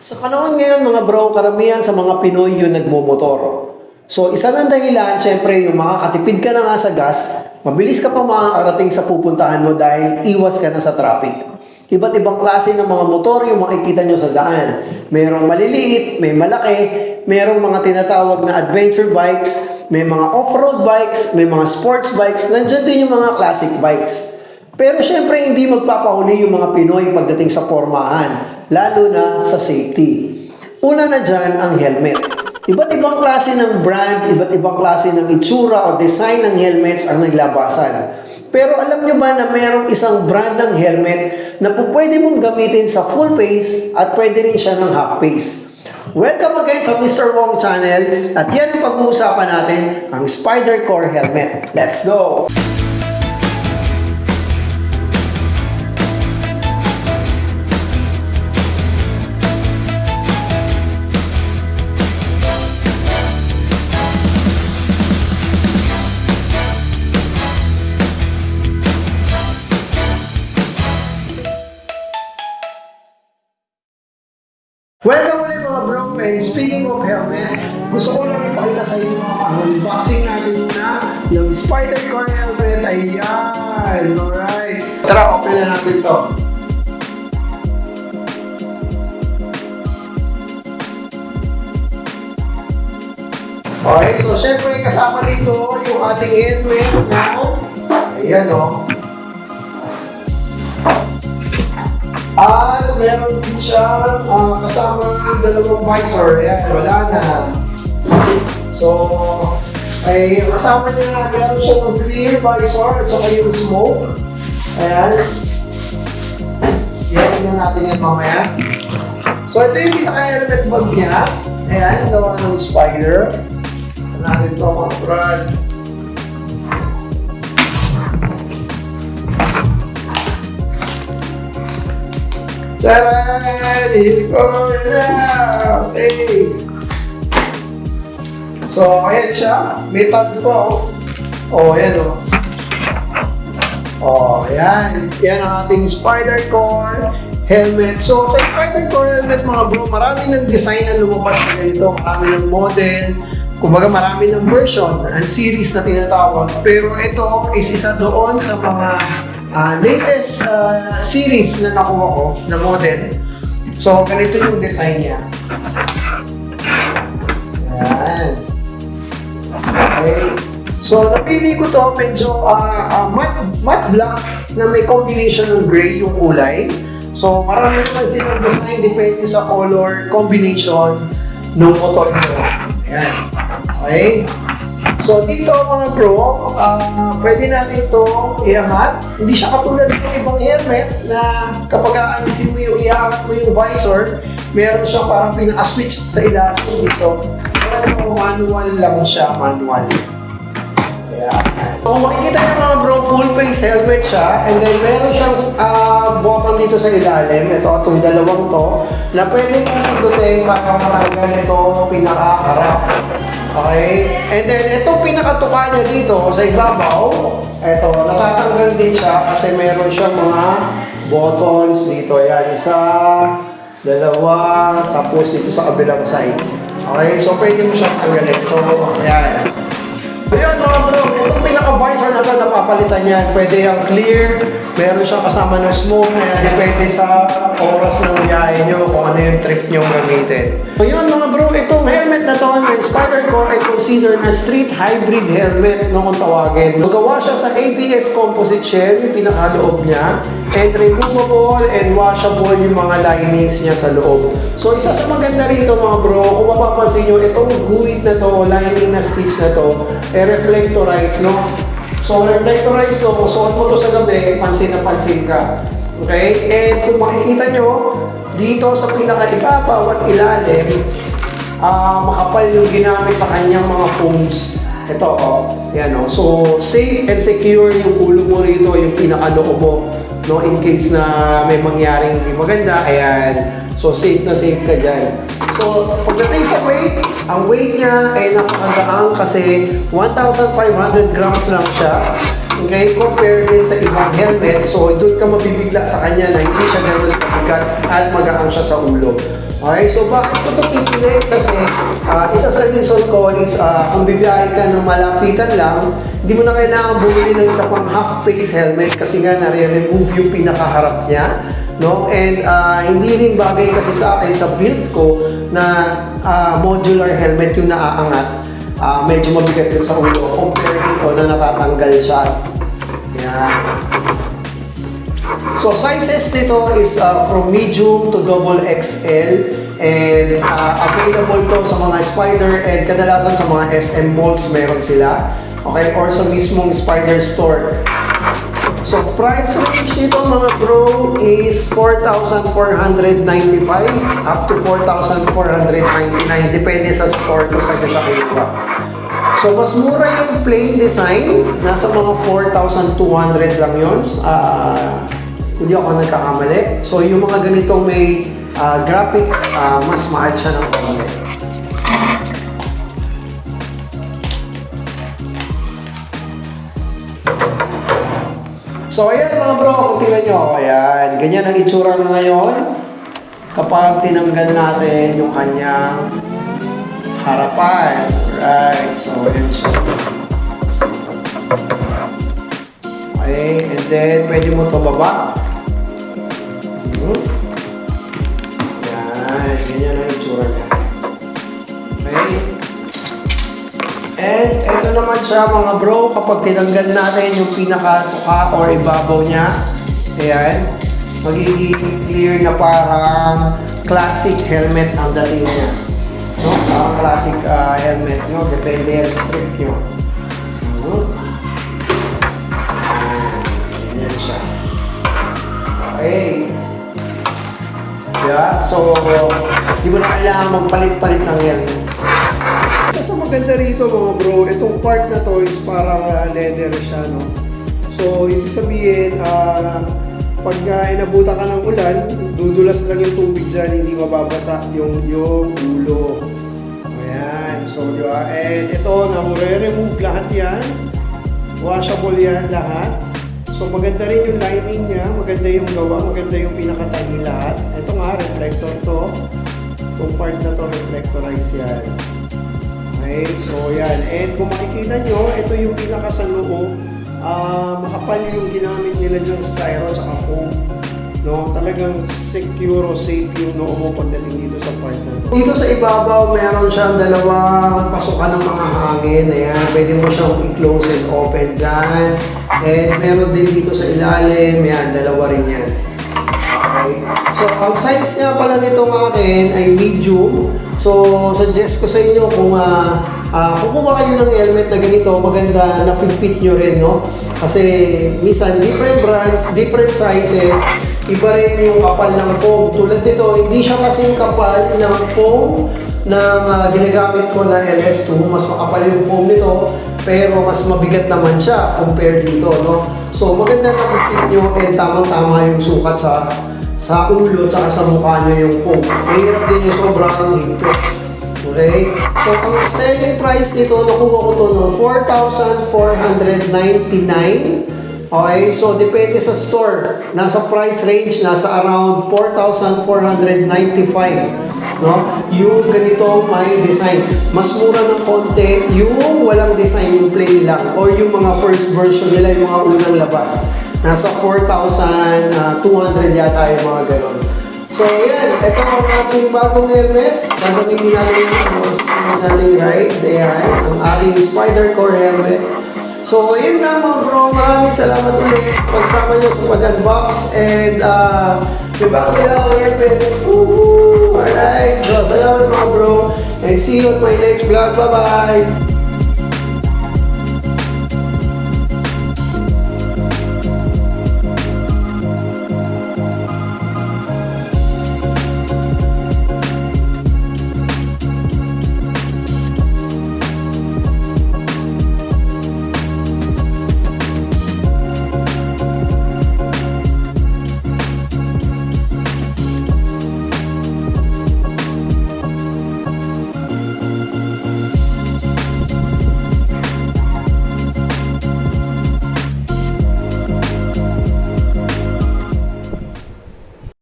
Sa panahon ngayon mga bro, karamihan sa mga Pinoy yung nagmomotor. So isa ng dahilan, syempre yung makakatipid ka na nga sa gas, mabilis ka pa makakarating sa pupuntahan mo dahil iwas ka na sa traffic. Iba't ibang klase ng mga motor yung makikita nyo sa daan. Merong maliliit, may malaki, merong mga tinatawag na adventure bikes, may mga off-road bikes, may mga sports bikes, nandiyan din yung mga classic bikes. Pero syempre hindi magpapahuli yung mga Pinoy pagdating sa formahan, lalo na sa safety. Una na dyan ang helmet. Iba't ibang klase ng brand, iba't ibang klase ng itsura o design ng helmets ang naglabasan. Pero alam nyo ba na mayroong isang brand ng helmet na po pwede mong gamitin sa full face at pwede rin siya ng half face. Welcome again sa Mr. Wong Channel at yan ang pag-uusapan natin, ang Spider Core Helmet. Let's go! Welcome ulit mga bro, and speaking of helmet, gusto ko lang ipakita sa inyo mga unboxing natin na yung Spider Core helmet. Ayan! Alright! Tara, open na natin to. Okay, so syempre kasama dito yung ating helmet na ayan o. At meron din siyang ah, kasama ng dalawang visor. Ayan, wala na. So, ay kasama niya, meron siya ng clear visor at saka yung smoke. Ayan. Yan, tingnan natin yan mamaya. So, ito yung pinaka-helmet bag niya. Ayan, gawa ng spider. Ito natin ito mga brad. Charan! Here ko na! Okay. So, ayan siya. Metal po. Oh, ayan oh. Oh, ayan. Yan ang ating spider core helmet. So, sa spider core helmet mga bro, marami ng design na lumabas na ganito. Marami ng model. Kumbaga marami ng version and series na tinatawag. Pero ito is isa doon sa mga ah, latest ah, series na nakuha ko na model. So, ganito yung design niya. Ayan. Okay. So, napili ko to medyo ah, ah, matte, matte black na may combination ng gray yung kulay. So, marami naman silang design depende sa color combination ng motor nyo. Ayan. Okay. So, dito mga pro, ah, pwede natin ito iangat. Hindi siya katulad ng ibang helmet na kapag aalisin mo yung iangat mo yung visor, meron siyang parang pinaka-switch sa ilalim dito. Pero manual lang siya, manual. Ayan. So, makikita niyo mga bro, full face helmet siya. And then, meron siyang ah, button dito sa ilalim. Ito, itong dalawang to. Na pwede mong pindutin para matanggal ito pinaka-harap. Okay? And then, itong pinakatuka niya dito sa ibabaw, ito, natatanggal din siya kasi meron siyang mga buttons dito. Ayan, isa, dalawa, tapos dito sa kabilang side. Okay? So, pwede mo siyang tanggalin. So, ayan. Itong pinaka-visor na to napapalitan yan. Pwede yung clear, meron siyang kasama ng smoke, kaya depende sa oras ng biyahe nyo kung ano yung trip nyo gamitin. So yun mga bro, itong helmet na to, yung Spider Core ay considered na street hybrid helmet no kung tawagin. Nagawa siya sa ABS composite shell, yung pinakaloob niya, and removable and washable yung mga linings niya sa loob. So isa sa maganda rito mga bro, kung mapapansin nyo, itong guhit na to, lining na stitch na to, eh reflectorize, no? So reflectorize to, kung suot mo to sa gabi, pansin na pansin ka. Okay? And kung makikita nyo, dito sa pinaka-ibabaw at ilalim, ah makapal yung ginamit sa kanyang mga foams. Ito, oh. Yan, oh. So, safe and secure yung ulo mo rito, yung pinaka-loob mo. No, in case na may mangyaring hindi maganda, ayan. So, safe na safe ka dyan. So, pagdating sa weight, ang weight niya ay napakagaang kasi 1,500 grams lang siya. Okay, compare din sa ibang helmet. So, doon ka mabibigla sa kanya na hindi siya ganun kabigat at magaan siya sa ulo. Okay, so bakit ko ito pipili? Kasi ah, isa sa reason ko is ah, kung bibiyahe ka ng malapitan lang, hindi mo na kailangan bumili ng isa pang half-face helmet kasi nga nare-remove yung pinakaharap niya. No? And ah, hindi rin bagay kasi sa akin sa build ko na ah, modular helmet yung naaangat. Ah, medyo mabigat yun sa ulo compare dito na natatanggal siya. Yan. So sizes nito is uh, from medium to double XL and uh, available to sa mga spider and kadalasan sa mga SM malls meron sila. Okay, or sa mismong spider store. So price range nito mga bro is 4,495 up to 4,499 depende sa store kung saan siya kinuha. So, mas mura yung plain design. Nasa mga 4,200 lang yun. Ah, hindi ako nagkakamali. So, yung mga ganitong may ah, graphics, ah, mas mahal siya ng konti. So, ayan mga bro, kung tingnan nyo, ayan, ganyan ang itsura na ngayon kapag tinanggal natin yung kanyang harapan. Right, so ayan siya. Okay, and then pwede mo to baba. Hmm. Yan, ganyan ang itsura niya. And ito naman siya mga bro, kapag tinanggal natin yung pinaka-tuka or ibabaw niya, ayan, magiging clear na parang classic helmet ang dating niya. No? Parang classic ah, helmet, no? Depende yan sa trip nyo. Hmm. Ganyan siya. Okay. Yeah, so, di mo na kailangan magpalit-palit ng helmet. Maganda rito mga bro, itong part na to is parang ah, leather siya, no? So, ibig sabihin, ah, pag uh, inabutan ka ng ulan, dudulas lang yung tubig dyan, hindi mababasa yung, yung ulo. Ayan, so ba? And ito, na-remove lahat yan. Washable yan lahat. So maganda rin yung lining niya, maganda yung gawa, maganda yung pinakatahi lahat. Ito nga, reflector to. Itong part na to, reflectorize yan. Okay, so yan. And kung makikita nyo, ito yung pinaka sa noo. Ah, makapal yung ginamit nila dyan, styro at foam. No, talagang secure o safe yung noo mo pagdating dito sa part na to. Dito sa ibabaw, meron siyang dalawang pasukan ng mga hangin. Ayan, pwede mo siyang i-close and open dyan. And meron din dito sa ilalim. Ayan, dalawa rin yan. Okay. So, ang size nga pala nitong akin ay medium. So, suggest ko sa inyo kung uh, uh, kukuha kayo ng helmet na ganito, maganda na fit nyo rin, no? Kasi, minsan, different brands, different sizes, iba rin yung kapal ng foam. Tulad nito, hindi siya kasing kapal ng foam ng ah, ginagamit ko na LS2. Mas makapal yung foam nito, pero mas mabigat naman siya compare dito, no? So, maganda na fit nyo and tamang-tama yung sukat sa sa ulo tsaka sa mukha nyo yung foam. Mahirap din yung sobrang higpit. Okay? So, ang selling price nito, nakuha ko to ng 4,499. Okay? So, depende sa store. Nasa price range, nasa around 4,495. No? Yung ganito may design. Mas mura ng konti yung walang design, yung plain lang. Or yung mga first version nila, yung mga unang labas. Nasa 4,200 yata yung mga ganon. So, yan. Ito ang ating bagong helmet. Gagamitin natin yan sa mga susunod nating rides. Ayan. Ang ating Spider Core helmet. So, yun na mga bro. Maraming salamat ulit. Pagsama nyo sa pag-unbox. And, uh, may bago nila akong helmet. Woohoo! Alright. So, salamat mga bro. And see you at my next vlog. Bye-bye!